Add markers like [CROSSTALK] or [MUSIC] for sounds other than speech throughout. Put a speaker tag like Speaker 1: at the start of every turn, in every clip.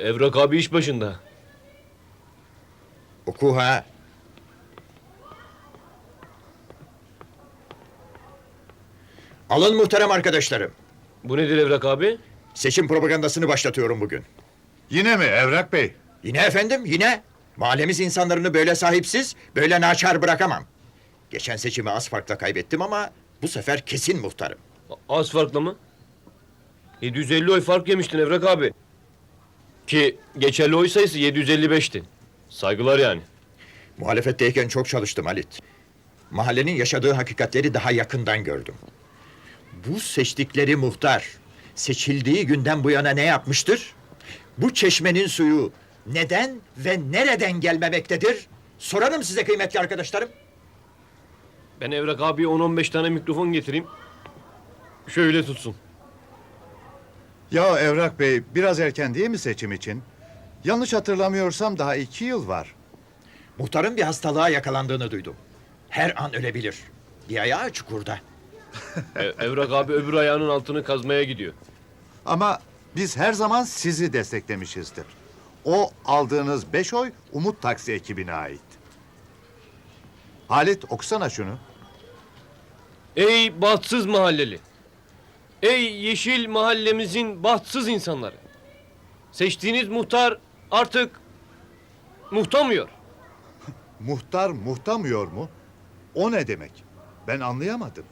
Speaker 1: Evrak abi iş başında.
Speaker 2: Oku ha. Alın muhterem arkadaşlarım.
Speaker 1: Bu nedir Evrak abi?
Speaker 2: Seçim propagandasını başlatıyorum bugün.
Speaker 3: Yine mi Evrak Bey?
Speaker 2: Yine efendim, yine. Mahallemiz insanlarını böyle sahipsiz, böyle naçar bırakamam. Geçen seçimi az farkla kaybettim ama bu sefer kesin muhtarım.
Speaker 1: A- Az farkla mı? 750 oy fark yemiştin Evrak abi. Ki geçerli oy sayısı 755'ti. Saygılar yani.
Speaker 2: Muhalefetteyken çok çalıştım Halit. Mahallenin yaşadığı hakikatleri daha yakından gördüm. Bu seçtikleri muhtar seçildiği günden bu yana ne yapmıştır? Bu çeşmenin suyu neden ve nereden gelmemektedir? Sorarım size kıymetli arkadaşlarım.
Speaker 1: Ben Evrak abiye 10-15 tane mikrofon getireyim. Şöyle tutsun.
Speaker 3: Ya Evrak Bey biraz erken değil mi seçim için? Yanlış hatırlamıyorsam daha iki yıl var.
Speaker 2: Muhtarın bir hastalığa yakalandığını duydum. Her an ölebilir. Bir ayağı çukurda.
Speaker 1: E, Evrak abi öbür ayağının altını kazmaya gidiyor.
Speaker 3: Ama biz her zaman sizi desteklemişizdir. O aldığınız beş oy Umut Taksi ekibine ait. Halit okusana şunu.
Speaker 1: Ey bahtsız mahalleli. Ey yeşil mahallemizin bahtsız insanları. Seçtiğiniz muhtar artık muhtamıyor. [LAUGHS]
Speaker 3: Muhtar muhtamıyor mu? O ne demek? Ben anlayamadım.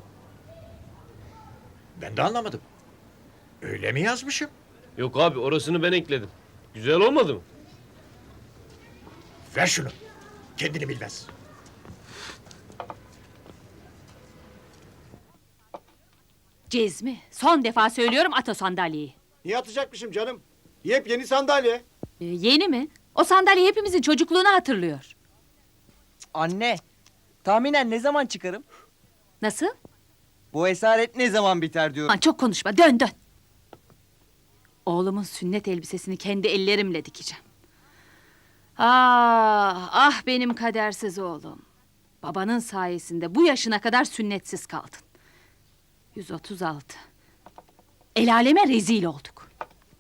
Speaker 2: Ben de anlamadım. Öyle mi yazmışım?
Speaker 1: Yok abi orasını ben ekledim. Güzel olmadı mı?
Speaker 2: Ver şunu. Kendini bilmez.
Speaker 4: Cezmi, son defa söylüyorum at o sandalyeyi.
Speaker 5: Niye atacakmışım canım? Yepyeni sandalye.
Speaker 4: Ee, yeni mi? O sandalye hepimizin çocukluğunu hatırlıyor.
Speaker 6: Anne, tahminen ne zaman çıkarım?
Speaker 4: Nasıl?
Speaker 6: Bu esaret ne zaman biter diyorum.
Speaker 4: Aman çok konuşma, dön dön. Oğlumun sünnet elbisesini kendi ellerimle dikeceğim. Ah, ah benim kadersiz oğlum. Babanın sayesinde bu yaşına kadar sünnetsiz kaldın. 136. El aleme rezil olduk.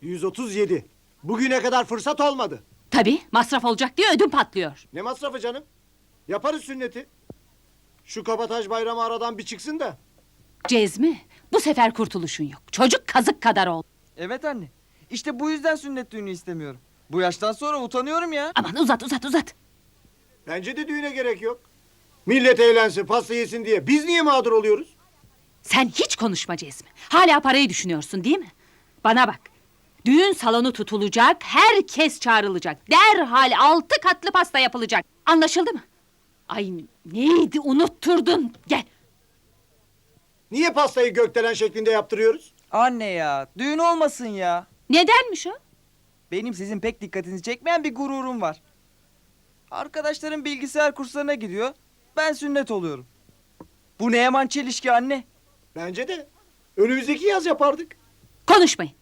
Speaker 5: 137. Bugüne kadar fırsat olmadı.
Speaker 4: Tabii masraf olacak diye ödüm patlıyor.
Speaker 5: Ne masrafı canım? Yaparız sünneti. Şu kabataj bayramı aradan bir çıksın da.
Speaker 4: Cezmi, bu sefer kurtuluşun yok. Çocuk kazık kadar oldu.
Speaker 6: Evet anne. İşte bu yüzden sünnet düğünü istemiyorum. Bu yaştan sonra utanıyorum ya.
Speaker 4: Aman uzat uzat uzat.
Speaker 5: Bence de düğüne gerek yok. Millet eğlensin, pasta yesin diye. Biz niye mağdur oluyoruz?
Speaker 4: Sen hiç konuşma Cezmi. Hala parayı düşünüyorsun değil mi? Bana bak. Düğün salonu tutulacak, herkes çağrılacak. Derhal altı katlı pasta yapılacak. Anlaşıldı mı? Ay neydi unutturdun. Gel.
Speaker 5: Niye pastayı gökdelen şeklinde yaptırıyoruz?
Speaker 6: Anne ya, düğün olmasın ya.
Speaker 4: Nedenmiş o?
Speaker 6: Benim sizin pek dikkatinizi çekmeyen bir gururum var. Arkadaşlarım bilgisayar kurslarına gidiyor. Ben sünnet oluyorum. Bu ne yaman çelişki anne.
Speaker 5: Bence de. Önümüzdeki yaz yapardık.
Speaker 4: Konuşmayın.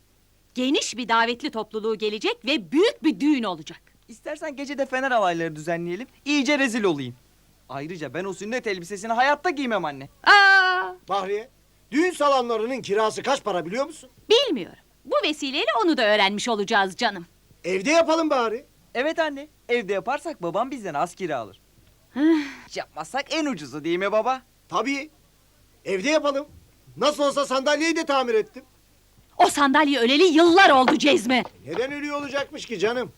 Speaker 4: Geniş bir davetli topluluğu gelecek ve büyük bir düğün olacak.
Speaker 6: İstersen gece de fener havayları düzenleyelim. İyice rezil olayım. Ayrıca ben o sünnet elbisesini hayatta giymem anne.
Speaker 4: Aa,
Speaker 5: Bahriye, düğün salonlarının kirası kaç para biliyor musun?
Speaker 4: bilmiyorum. Bu vesileyle onu da öğrenmiş olacağız canım.
Speaker 5: Evde yapalım bari.
Speaker 6: Evet anne. Evde yaparsak babam bizden az kira alır. Hiç yapmazsak en ucuzu değil mi baba?
Speaker 5: Tabii. Evde yapalım. Nasıl olsa sandalyeyi de tamir ettim.
Speaker 4: O sandalye öleli yıllar oldu Cezmi.
Speaker 5: Neden ölüyor olacakmış ki canım?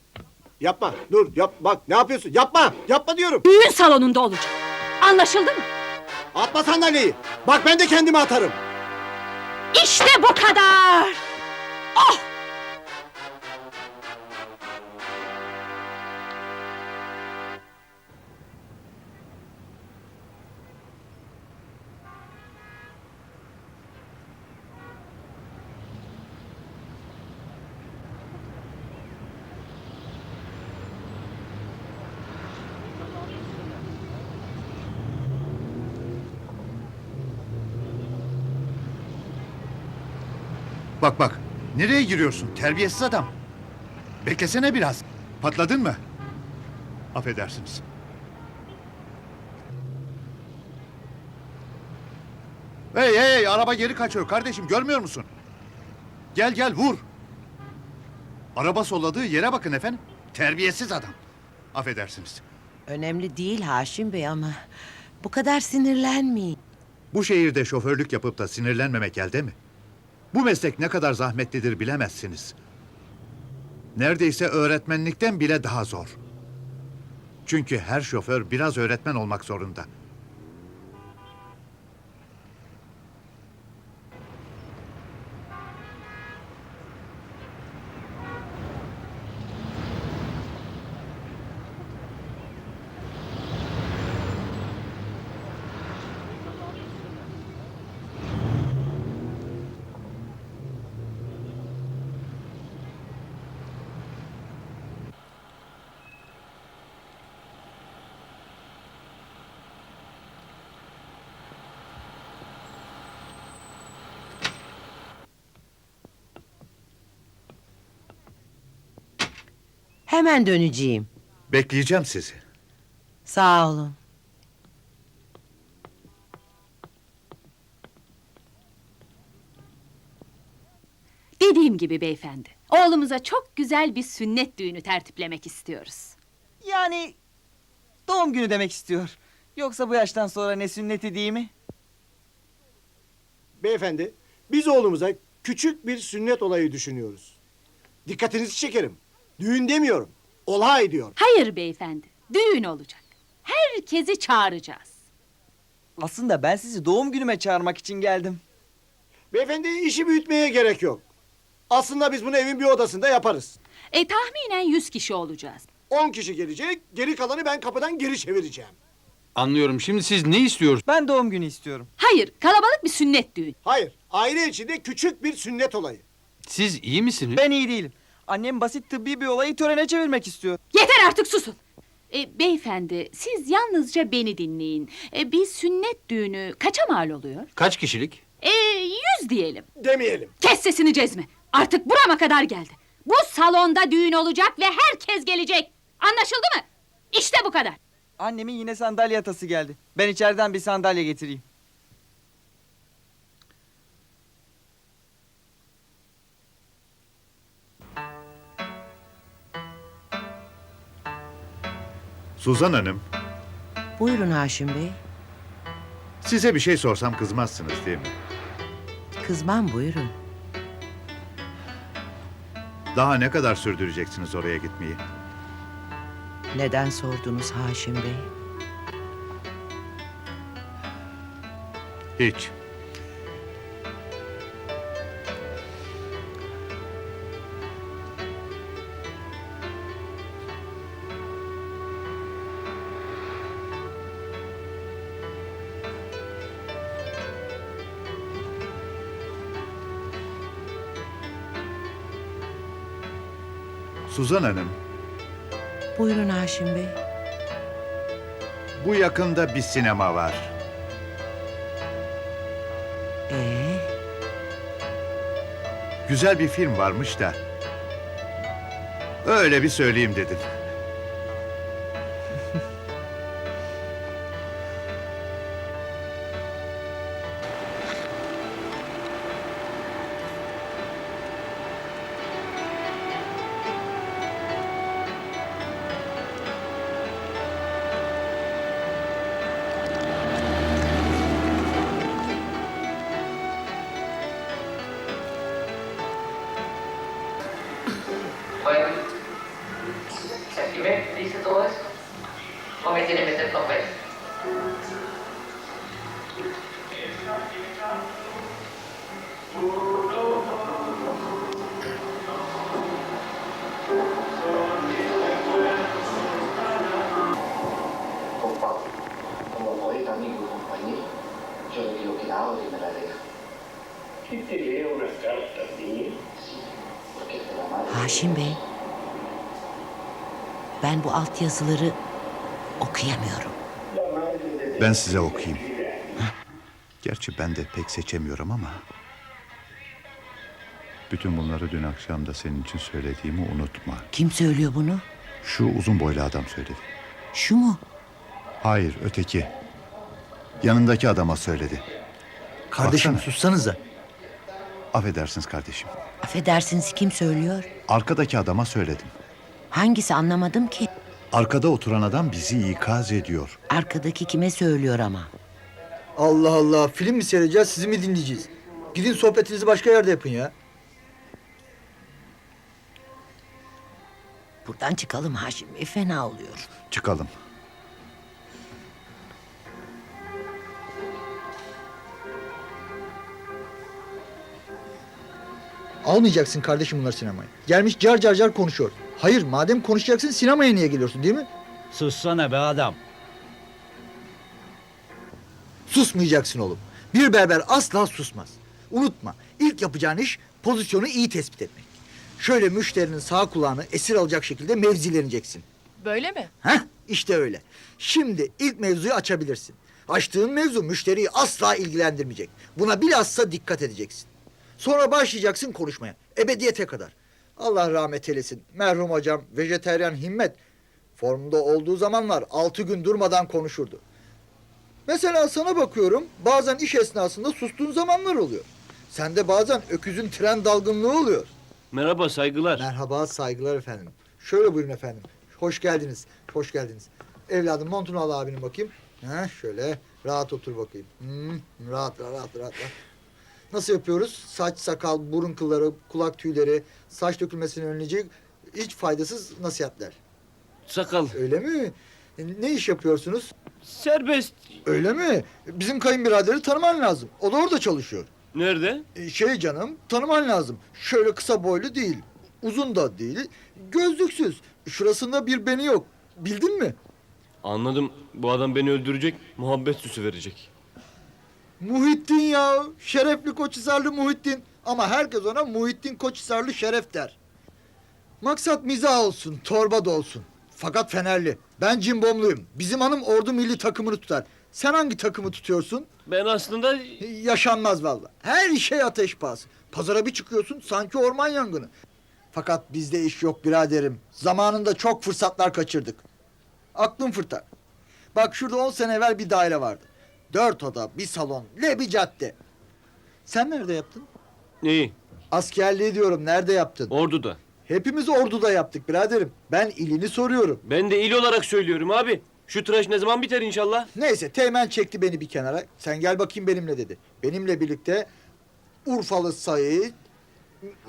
Speaker 5: Yapma, dur, yap, bak ne yapıyorsun? Yapma, yapma diyorum.
Speaker 4: Düğün salonunda olacak. Anlaşıldı mı?
Speaker 5: Atma sandalyeyi. Bak ben de kendimi atarım.
Speaker 4: İşte bu kadar. Oh!
Speaker 3: Bak bak. Nereye giriyorsun? Terbiyesiz adam. Beklesene biraz. Patladın mı? Affedersiniz. Hey hey araba geri kaçıyor kardeşim görmüyor musun? Gel gel vur. Araba solladığı yere bakın efendim. Terbiyesiz adam. Affedersiniz.
Speaker 7: Önemli değil Haşim Bey ama bu kadar sinirlenmeyin.
Speaker 3: Bu şehirde şoförlük yapıp da sinirlenmemek elde mi? Bu meslek ne kadar zahmetlidir bilemezsiniz. Neredeyse öğretmenlikten bile daha zor. Çünkü her şoför biraz öğretmen olmak zorunda.
Speaker 7: Hemen döneceğim.
Speaker 3: Bekleyeceğim sizi.
Speaker 7: Sağ olun.
Speaker 4: Dediğim gibi beyefendi. Oğlumuza çok güzel bir sünnet düğünü tertiplemek istiyoruz.
Speaker 6: Yani doğum günü demek istiyor. Yoksa bu yaştan sonra ne sünneti değil mi?
Speaker 5: Beyefendi, biz oğlumuza küçük bir sünnet olayı düşünüyoruz. Dikkatinizi çekerim. Düğün demiyorum. Olay diyor.
Speaker 4: Hayır beyefendi. Düğün olacak. Herkesi çağıracağız.
Speaker 6: Aslında ben sizi doğum günüme çağırmak için geldim.
Speaker 5: Beyefendi işi büyütmeye gerek yok. Aslında biz bunu evin bir odasında yaparız.
Speaker 4: E tahminen 100 kişi olacağız.
Speaker 5: 10 kişi gelecek, geri kalanı ben kapıdan geri çevireceğim.
Speaker 8: Anlıyorum. Şimdi siz ne istiyorsunuz?
Speaker 6: Ben doğum günü istiyorum.
Speaker 4: Hayır, kalabalık bir sünnet düğünü.
Speaker 5: Hayır, aile içinde küçük bir sünnet olayı.
Speaker 8: Siz iyi misiniz?
Speaker 6: Ben iyi değilim. Annem basit tıbbi bir olayı törene çevirmek istiyor.
Speaker 4: Yeter artık susun. E, beyefendi, siz yalnızca beni dinleyin. E, bir sünnet düğünü kaça mal oluyor?
Speaker 8: Kaç kişilik?
Speaker 4: E, yüz diyelim.
Speaker 5: Demeyelim.
Speaker 4: Kes sesini Cezmi. Artık burama kadar geldi. Bu salonda düğün olacak ve herkes gelecek. Anlaşıldı mı? İşte bu kadar.
Speaker 6: Annemin yine sandalye atası geldi. Ben içeriden bir sandalye getireyim.
Speaker 3: Suzan Hanım,
Speaker 7: Buyurun Haşim Bey.
Speaker 3: size bir şey sorsam kızmazsınız değil mi?
Speaker 7: Kızmam buyurun.
Speaker 3: Daha ne kadar sürdüreceksiniz oraya gitmeyi?
Speaker 7: Neden sordunuz Haşim Bey?
Speaker 3: Hiç. Suzan Hanım,
Speaker 7: Buyurun Haşim Bey.
Speaker 3: bu yakında bir sinema var.
Speaker 7: Ee,
Speaker 3: Güzel bir film varmış da. Öyle bir söyleyeyim dedim.
Speaker 7: Ben bu altyazıları okuyamıyorum.
Speaker 3: Ben size okuyayım. Gerçi ben de pek seçemiyorum ama... Bütün bunları dün akşam da senin için söylediğimi unutma.
Speaker 7: Kim söylüyor bunu?
Speaker 3: Şu uzun boylu adam söyledi.
Speaker 7: Şu mu?
Speaker 3: Hayır, öteki. Yanındaki adama söyledi.
Speaker 9: Kardeşim
Speaker 3: Baksana.
Speaker 9: sussanıza.
Speaker 3: Affedersiniz kardeşim.
Speaker 7: Affedersiniz kim söylüyor?
Speaker 3: Arkadaki adama söyledim.
Speaker 7: Hangisi anlamadım ki.
Speaker 3: Arkada oturan adam bizi ikaz ediyor.
Speaker 7: Arkadaki kime söylüyor ama.
Speaker 9: Allah Allah film mi seyredeceğiz sizi mi dinleyeceğiz? Gidin sohbetinizi başka yerde yapın ya.
Speaker 7: Buradan çıkalım Haşim Bey fena oluyor.
Speaker 3: Çıkalım.
Speaker 9: Almayacaksın kardeşim bunları sinemaya. Gelmiş car car car konuşuyor. Hayır madem konuşacaksın sinemaya niye geliyorsun değil mi?
Speaker 6: Sussana be adam.
Speaker 9: Susmayacaksın oğlum. Bir berber asla susmaz. Unutma ilk yapacağın iş pozisyonu iyi tespit etmek. Şöyle müşterinin sağ kulağını esir alacak şekilde mevzileneceksin.
Speaker 4: Böyle mi?
Speaker 9: Heh işte öyle. Şimdi ilk mevzuyu açabilirsin. Açtığın mevzu müşteriyi asla ilgilendirmeyecek. Buna bilhassa dikkat edeceksin. Sonra başlayacaksın konuşmaya. Ebediyete kadar. Allah rahmet eylesin. Merhum hocam vejeteryan himmet. Formunda olduğu zamanlar altı gün durmadan konuşurdu. Mesela sana bakıyorum bazen iş esnasında sustuğun zamanlar oluyor. Sende bazen öküzün tren dalgınlığı oluyor.
Speaker 1: Merhaba saygılar.
Speaker 9: Merhaba, saygılar efendim. Şöyle buyurun efendim. Hoş geldiniz, hoş geldiniz. Evladım montunu al abinin bakayım. Ha, şöyle rahat otur bakayım. Hmm, rahat, rahat, rahat, rahat. Nasıl yapıyoruz? Saç, sakal, burun kılları, kulak tüyleri, saç dökülmesini önleyecek hiç faydasız nasihatler.
Speaker 1: Sakal.
Speaker 9: Öyle mi? E, Ne iş yapıyorsunuz?
Speaker 1: Serbest.
Speaker 9: Öyle mi? Bizim kayınbiraderi tanıman lazım. O da orada çalışıyor.
Speaker 1: Nerede?
Speaker 9: E, Şey canım tanıman lazım. Şöyle kısa boylu değil. Uzun da değil. Gözlüksüz. Şurasında bir beni yok. Bildin mi?
Speaker 1: Anladım. Bu adam beni öldürecek, muhabbet süsü verecek.
Speaker 9: Muhittin ya. Şerefli Koçhisarlı Muhittin. Ama herkes ona Muhittin Koçhisarlı Şeref der. Maksat mizah olsun, torba da olsun. Fakat Fenerli. Ben cimbomluyum. Bizim hanım ordu milli takımını tutar. Sen hangi takımı tutuyorsun?
Speaker 1: Ben aslında
Speaker 9: Yaşanmaz vallahi. Her şey ateş pahası. Pazara bir çıkıyorsun sanki orman yangını. Fakat bizde iş yok biraderim. Zamanında çok fırsatlar kaçırdık. Aklım fırtar. Bak şurada on sene evvel bir daire vardı. Dört oda, bir salon, le bir cadde. Sen nerede yaptın?
Speaker 1: neyi?
Speaker 9: Askerliği diyorum nerede yaptın?
Speaker 1: Ordu'da.
Speaker 9: Hepimiz orduda yaptık biraderim. Ben ilini soruyorum.
Speaker 1: Ben de il olarak söylüyorum abi. Şu tıraş ne zaman biter inşallah?
Speaker 9: Neyse Teğmen çekti beni bir kenara. Sen gel bakayım benimle dedi. Benimle birlikte Urfalı Said,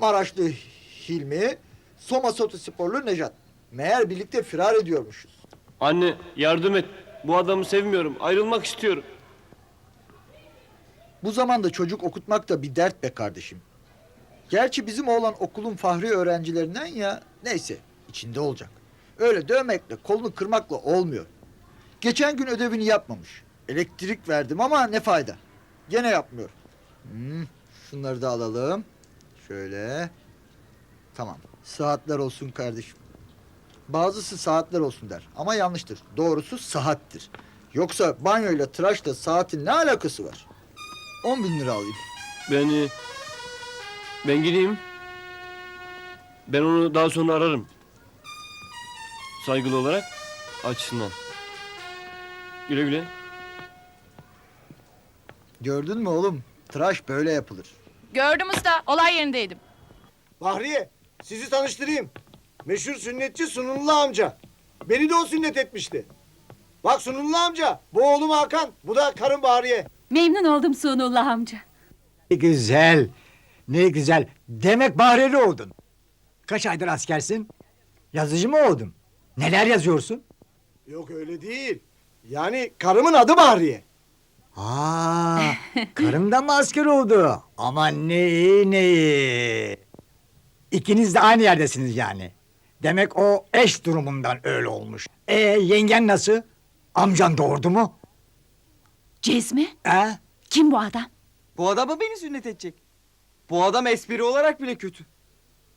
Speaker 9: Maraşlı Hilmi, Soma Sporlu Nejat. Meğer birlikte firar ediyormuşuz.
Speaker 1: Anne yardım et. Bu adamı sevmiyorum. Ayrılmak istiyorum.
Speaker 9: Bu zamanda çocuk okutmak da bir dert be kardeşim. Gerçi bizim oğlan okulun fahri öğrencilerinden ya. Neyse içinde olacak. Öyle dövmekle kolunu kırmakla olmuyor. Geçen gün ödevini yapmamış. Elektrik verdim ama ne fayda. Gene yapmıyor. Hmm, şunları da alalım. Şöyle. Tamam. Saatler olsun kardeşim. Bazısı saatler olsun der ama yanlıştır. Doğrusu saattir. Yoksa banyoyla tıraşla saatin ne alakası var? 10 bin lira alayım.
Speaker 1: Ben e, ben gideyim. Ben onu daha sonra ararım. Saygılı olarak açısından. Güle güle.
Speaker 9: Gördün mü oğlum? Tıraş böyle yapılır.
Speaker 4: Gördüm usta. Olay yerindeydim.
Speaker 5: Bahriye, sizi tanıştırayım. Meşhur sünnetçi Sunullu amca. Beni de o sünnet etmişti. Bak Sunullu amca, bu oğlum Hakan, bu da karım Bahriye.
Speaker 4: Memnun oldum Sunullah amca.
Speaker 10: Ne güzel. Ne güzel. Demek Bahreli oldun. Kaç aydır askersin? Yazıcı mı oldun? Neler yazıyorsun?
Speaker 5: Yok öyle değil. Yani karımın adı Bahriye.
Speaker 10: Aa, karım da mı asker oldu? Aman ne iyi ne iyi. İkiniz de aynı yerdesiniz yani. Demek o eş durumundan öyle olmuş. E yengen nasıl? Amcan doğurdu mu?
Speaker 4: Cezmi?
Speaker 10: He?
Speaker 4: Kim bu adam?
Speaker 6: Bu adam mı beni sünnet edecek? Bu adam espri olarak bile kötü.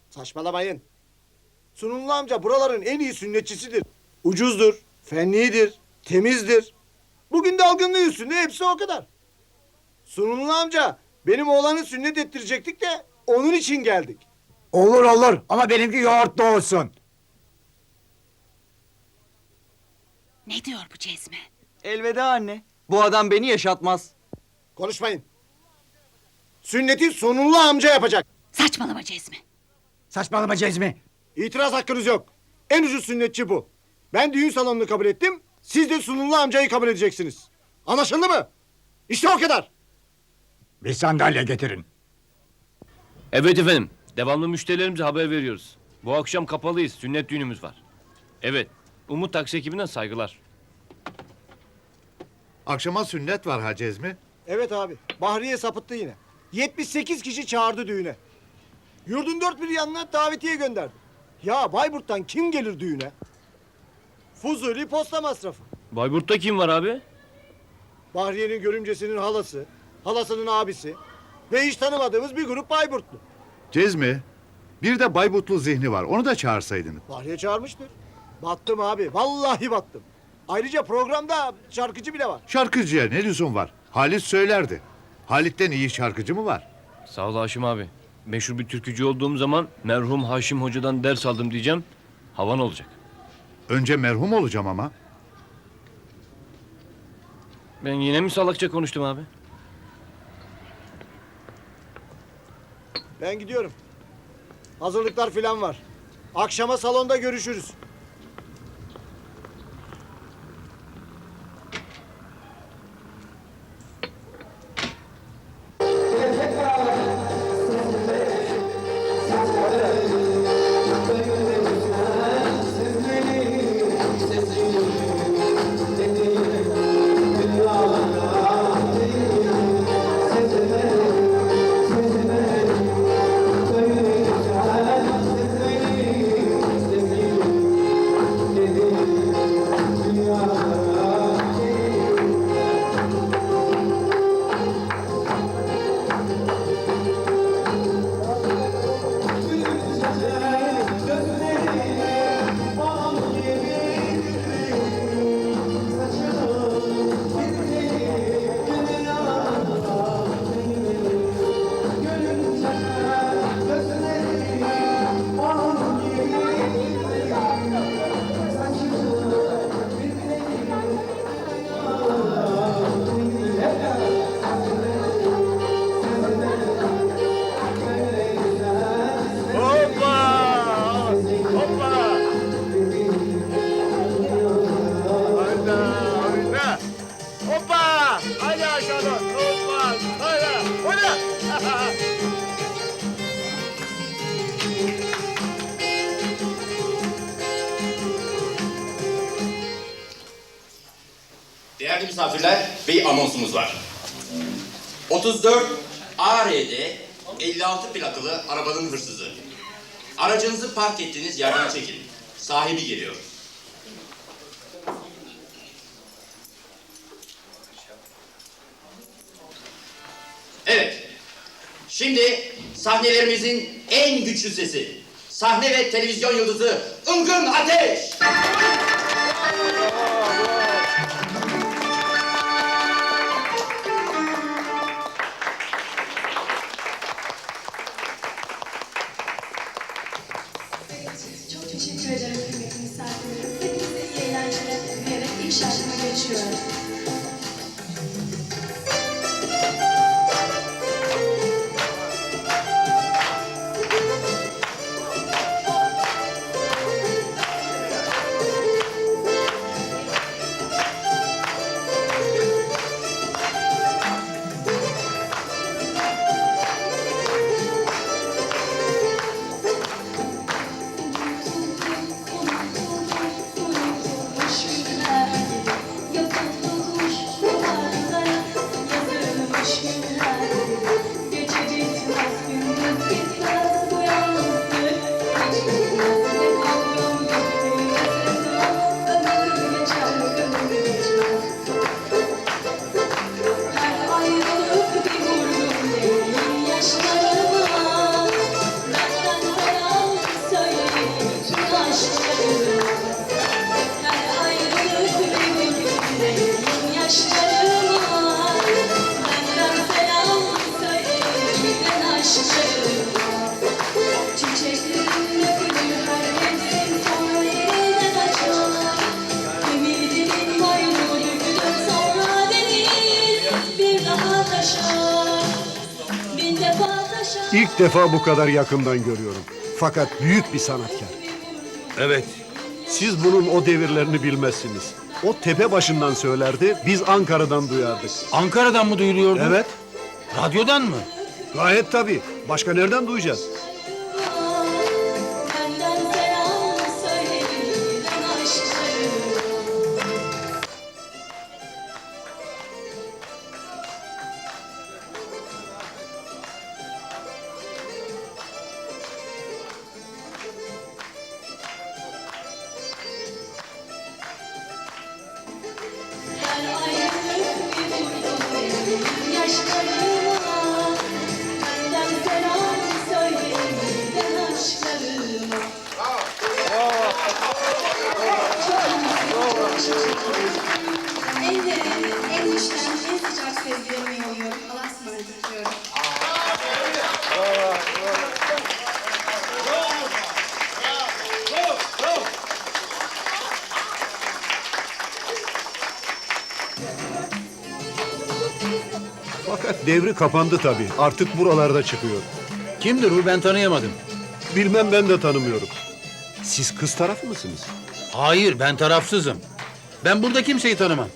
Speaker 5: Saçmalamayın. Sunullu amca buraların en iyi sünnetçisidir. Ucuzdur, fenlidir, temizdir. Bugün dalgınlığı üstünde hepsi o kadar. Sunullu amca benim oğlanı sünnet ettirecektik de onun için geldik.
Speaker 10: Olur olur ama benimki yoğurtlu olsun.
Speaker 4: Ne diyor bu Cezmi?
Speaker 6: Elveda anne. Bu adam beni yaşatmaz.
Speaker 5: Konuşmayın. Sünneti Sununlu amca yapacak.
Speaker 4: Saçmalama Cezmi.
Speaker 10: Saçmalama Cezmi.
Speaker 5: İtiraz hakkınız yok. En ucuz sünnetçi bu. Ben düğün salonunu kabul ettim. Siz de Sununlu amcayı kabul edeceksiniz. Anlaşıldı mı? İşte o kadar.
Speaker 10: Bir sandalye getirin.
Speaker 1: Evet efendim. Devamlı müşterilerimize haber veriyoruz. Bu akşam kapalıyız. Sünnet düğünümüz var. Evet. Umut taksi ekibinden saygılar.
Speaker 3: Akşama sünnet var ha Cezmi.
Speaker 5: Evet abi. Bahriye sapıttı yine. 78 kişi çağırdı düğüne. Yurdun dört bir yanına davetiye gönderdi. Ya Bayburt'tan kim gelir düğüne? Fuzuli posta masrafı.
Speaker 1: Bayburt'ta kim var abi?
Speaker 5: Bahriye'nin görümcesinin halası, halasının abisi ve hiç tanımadığımız bir grup Bayburtlu.
Speaker 3: Cezmi, bir de Bayburtlu zihni var. Onu da çağırsaydınız.
Speaker 5: Bahriye çağırmıştır. Battım abi. Vallahi battım. Ayrıca programda şarkıcı bile var.
Speaker 3: Şarkıcıya ne lüzum var? Halit söylerdi. Halit'ten iyi şarkıcı mı var?
Speaker 1: Sağ ol Haşim abi. Meşhur bir türkücü olduğum zaman merhum Haşim Hoca'dan ders aldım diyeceğim. Havan olacak.
Speaker 3: Önce merhum olacağım ama.
Speaker 1: Ben yine mi salakça konuştum abi?
Speaker 5: Ben gidiyorum. Hazırlıklar filan var. Akşama salonda görüşürüz.
Speaker 11: 34 ARD 56 plakalı arabanın hırsızı. Aracınızı park ettiğiniz yerden çekin. Sahibi geliyor. Evet. Şimdi sahnelerimizin en güçlü sesi. Sahne ve televizyon yıldızı Ilgın Ateş.
Speaker 12: İlk
Speaker 13: defa bu kadar yakından görüyorum. Fakat büyük bir sanatkar.
Speaker 1: Evet.
Speaker 13: Siz bunun o devirlerini bilmezsiniz. O tepe başından söylerdi, biz Ankara'dan duyardık.
Speaker 8: Ankara'dan mı duyuluyordu?
Speaker 13: Evet,
Speaker 8: Radyodan mı?
Speaker 13: gayet tabii. Başka nereden duyacağız? Devri kapandı tabii. Artık buralarda çıkıyor.
Speaker 8: Kimdir bu ben tanıyamadım.
Speaker 13: Bilmem ben de tanımıyorum. Siz kız tarafı mısınız?
Speaker 8: Hayır ben tarafsızım. Ben burada kimseyi tanımam.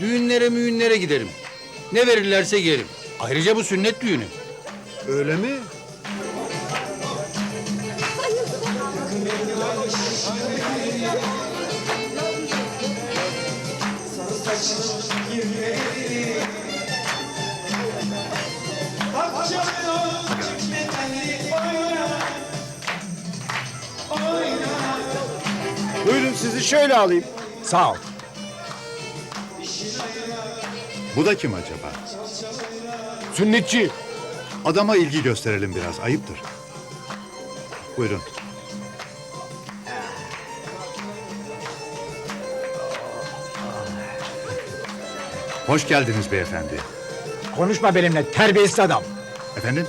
Speaker 8: Düğünlere müğünlere giderim. Ne verirlerse yerim. Ayrıca bu sünnet düğünü.
Speaker 13: Öyle mi?
Speaker 5: Sizi şöyle alayım.
Speaker 10: Sağ ol.
Speaker 13: Bu da kim acaba?
Speaker 1: Sünnetçi.
Speaker 13: Adama ilgi gösterelim biraz, ayıptır. Buyurun. Hoş geldiniz beyefendi.
Speaker 10: Konuşma benimle terbiyesiz adam.
Speaker 13: Efendim?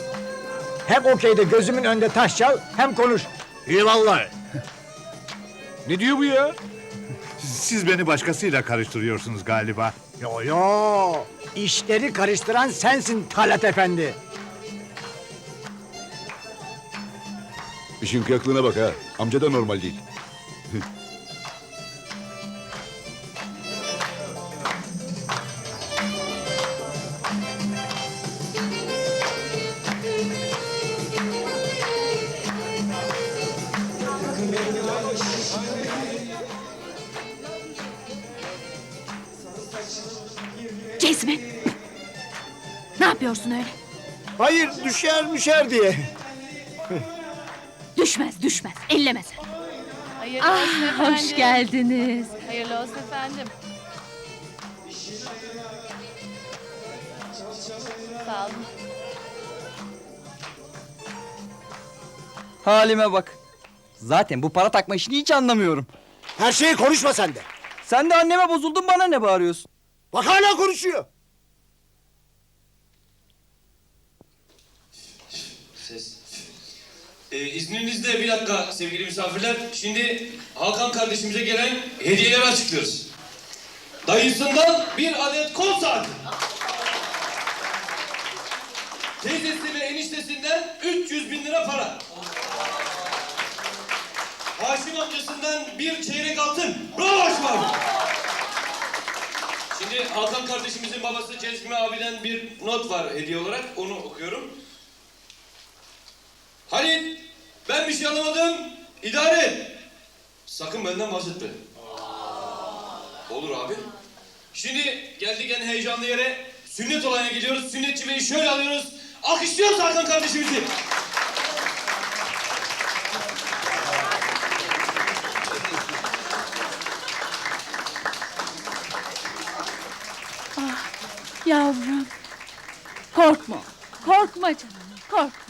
Speaker 10: Hem okeyde gözümün önünde taş çal hem konuş.
Speaker 1: İyi vallahi. Ne diyor bu ya?
Speaker 13: Siz beni başkasıyla karıştırıyorsunuz galiba.
Speaker 10: Yo yo. İşleri karıştıran sensin Talat Efendi.
Speaker 13: İşin kıyaklığına bak ha. Amca da normal değil.
Speaker 4: Ne yapıyorsun öyle?
Speaker 5: Hayır düşer müşer diye.
Speaker 4: Düşmez düşmez. Elleme sen.
Speaker 12: Hayırlı olsun efendim.
Speaker 4: Hoş geldiniz.
Speaker 12: Hayırlı olsun efendim. Sağ olun.
Speaker 6: Halime bak. Zaten bu para takma işini hiç anlamıyorum.
Speaker 5: Her şeyi konuşma sen de.
Speaker 6: Sen de anneme bozuldun bana ne bağırıyorsun?
Speaker 5: Bak hala konuşuyor.
Speaker 1: Ee, izninizle bir dakika sevgili misafirler. Şimdi Hakan kardeşimize gelen hediyeleri açıklıyoruz. Dayısından bir adet kol saati. Teyzesi ve eniştesinden 300 bin lira para. Haşim amcasından bir çeyrek altın. Bravo Haşim abi. Şimdi Hakan kardeşimizin babası Cezmi abiden bir not var hediye olarak. Onu okuyorum. Halit, ben bir şey anlamadım. İdare et. Sakın benden bahsetme. Olur abi. Şimdi geldik en heyecanlı yere. Sünnet olayına gidiyoruz. Sünnetçi beyi şöyle alıyoruz. Alkışlıyoruz Hakan kardeşimizi.
Speaker 4: Yavrum. Korkma. Korkma canım. Korkma.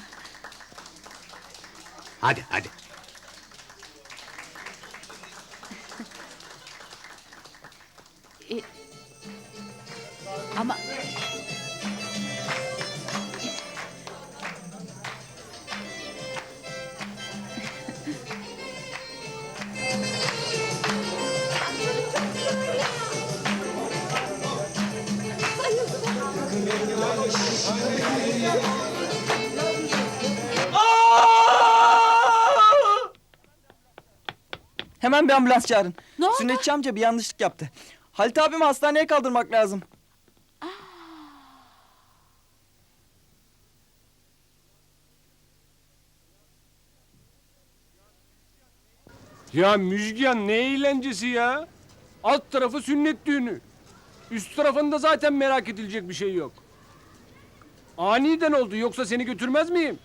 Speaker 13: Hadi hadi.
Speaker 4: Ama [LAUGHS]
Speaker 6: Hemen bir ambulans çağırın.
Speaker 4: Ne oldu?
Speaker 6: Sünnetçi amca bir yanlışlık yaptı. Halit abimi hastaneye kaldırmak lazım.
Speaker 14: Ya Müjgan ne eğlencesi ya? Alt tarafı sünnet düğünü. Üst tarafında zaten merak edilecek bir şey yok. Aniden oldu yoksa seni götürmez miyim?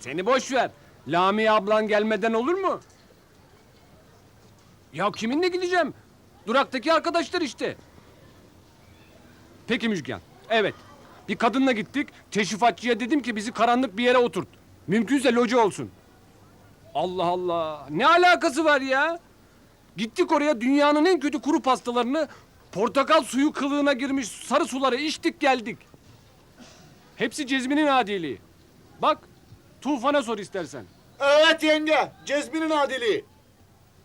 Speaker 14: Seni boş ver. Lami ablan gelmeden olur mu? Ya kiminle gideceğim? Duraktaki arkadaşlar işte. Peki Müjgan. Evet. Bir kadınla gittik. Teşrifatçıya dedim ki bizi karanlık bir yere oturt. Mümkünse loca olsun. Allah Allah. Ne alakası var ya? Gittik oraya dünyanın en kötü kuru pastalarını portakal suyu kılığına girmiş sarı suları içtik geldik. Hepsi Cezmi'nin adiliği. Bak Tufan'a sor istersen.
Speaker 5: Evet yenge. Cezmi'nin adiliği.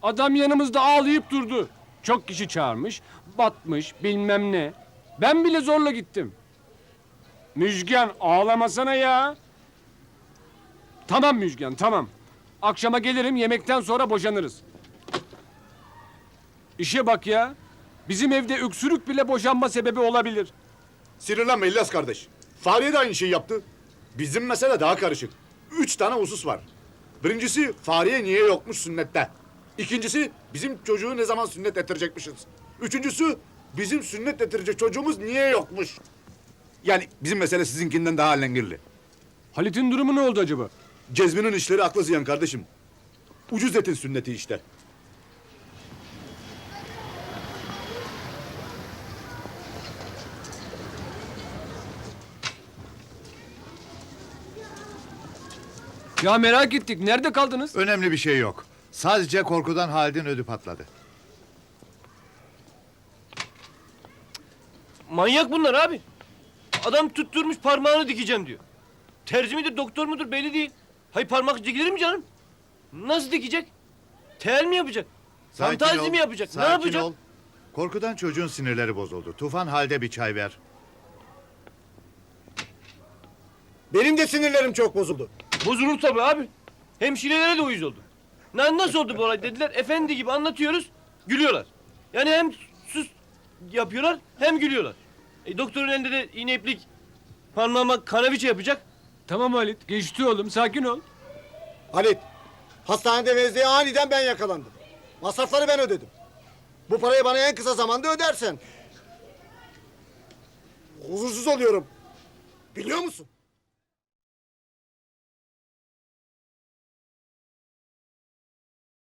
Speaker 14: Adam yanımızda ağlayıp durdu. Çok kişi çağırmış, batmış bilmem ne. Ben bile zorla gittim. Müjgan ağlamasana ya. Tamam Müjgan tamam. Akşama gelirim yemekten sonra boşanırız. İşe bak ya. Bizim evde öksürük bile boşanma sebebi olabilir.
Speaker 5: Sinirlenme İlyas kardeş. Fahriye de aynı şeyi yaptı. Bizim mesele daha karışık. Üç tane husus var. Birincisi Fahriye niye yokmuş sünnette. İkincisi bizim çocuğu ne zaman sünnet ettirecekmişiz. Üçüncüsü bizim sünnet ettirecek çocuğumuz niye yokmuş. Yani bizim mesele sizinkinden daha alengirli.
Speaker 14: Halit'in durumu ne oldu acaba?
Speaker 5: Cezmi'nin işleri aklı ziyan kardeşim. Ucuz etin sünneti işte.
Speaker 14: Ya merak ettik. Nerede kaldınız?
Speaker 3: Önemli bir şey yok. Sadece korkudan Halid'in ödü patladı.
Speaker 1: Manyak bunlar abi. Adam tutturmuş parmağını dikeceğim diyor. Terzi midir doktor mudur belli değil. Hay parmak dikilir mi canım? Nasıl dikecek? Tel mi yapacak?
Speaker 3: Sakin
Speaker 1: Fantazi
Speaker 3: ol,
Speaker 1: mi yapacak?
Speaker 3: sakin
Speaker 1: ne yapacak?
Speaker 3: ol. Korkudan çocuğun sinirleri bozuldu. Tufan halde bir çay ver.
Speaker 5: Benim de sinirlerim çok bozuldu.
Speaker 1: Bozulur tabii abi. Hemşirelere de uyuz oldu. Na, nasıl oldu bu olay dediler. Efendi gibi anlatıyoruz. Gülüyorlar. Yani hem sus yapıyorlar hem gülüyorlar. E, doktorun elinde de iğne iplik parmağıma kanaviçe yapacak.
Speaker 14: Tamam Halit. Geçti oğlum. Sakin ol.
Speaker 5: Halit, hastanede vezliğe aniden ben yakalandım. Masrafları ben ödedim. Bu parayı bana en kısa zamanda ödersen. Huzursuz oluyorum. Biliyor musun?